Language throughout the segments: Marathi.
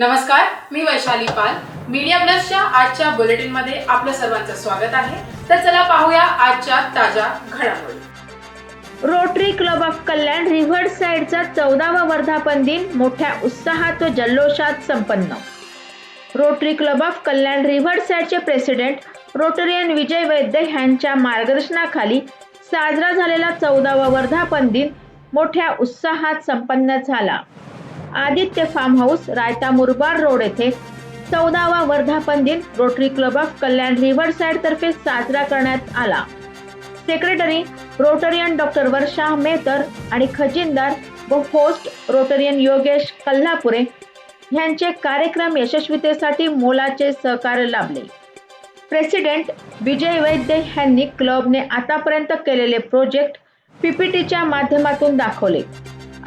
नमस्कार मी वैशाली पाल. मीडिया प्लसच्या आजच्या बुलेटिनमध्ये आपलं सर्वांचं स्वागत आहे. तर चला पाहूया आजच्या ताज्या घडामोडी. Rotary club of Kalyan river साईडचा चौदावा वर्धापन दिन मोठ्या उत्साहात व जल्लोषात संपन्न. Rotary club of Kalyan river साईडचे प्रेसिडेंट रोटरियन विजय वैद्य यांच्या मार्गदर्शनाखाली साजरा झालेला चौदावा वर्धापन दिन मोठ्या उत्साहात संपन्न झाला. Aditya farm house Raita Murbad road येथे चौदावा वर्धापन दिन Rotary club of Kalyan river side तर्फे साजरा करण्यात आला. Secretary Rotarian doctor Varsha Mehtar आणि खजिनदार व होस्ट रोटरियन योगेश कल्हापुरे यांचे कार्यक्रम यशस्वीतेसाठी मोलाचे सहकार्य लाभले. प्रेसिडेंट विजय वैद्य यांनी क्लबने आतापर्यंत केलेले प्रोजेक्ट पीपीटीच्या माध्यमातून दाखवले.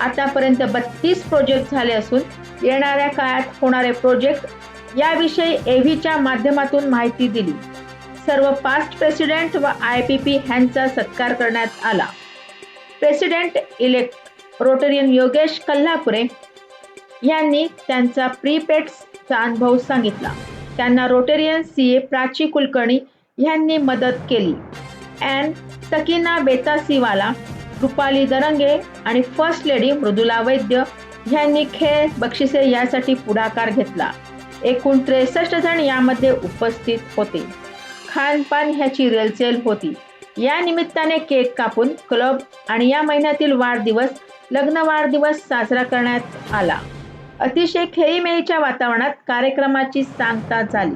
आतापर्यंत बत्तीस प्रोजेक्ट झाले असून येणाऱ्या काळात होणारे प्रोजेक्ट याविषयी एव्हीच्या माध्यमातून माहिती दिली. सर्व पास्ट प्रेसिडेंट व आय पी पी ह्यांचा सत्कार करण्यात आला. President elect Rotarian Yogesh Kalhapure यांनी त्यांचा प्रीपेड्सचा अनुभव सांगितला. त्यांना Rotarian C A Prachi Kulkarni यांनी मदत केली. अँड सकीना बेतासीवाला रुपाली दरंगे आणि फर्स्ट लेडी मृदुला वैद्य यांनी खेळ बक्षिसे यासाठी पुढाकार घेतला. एकूण त्रेसष्ट जण यामध्ये उपस्थित होते. खानपान ह्याची रेलचेल होती. या निमित्ताने केक कापून क्लब आणि या महिन्यातील वाढदिवस लग्न वाढदिवस साजरा करण्यात आला. अतिशय खेळीमेळीच्या वातावरणात कार्यक्रमाची सांगता झाली.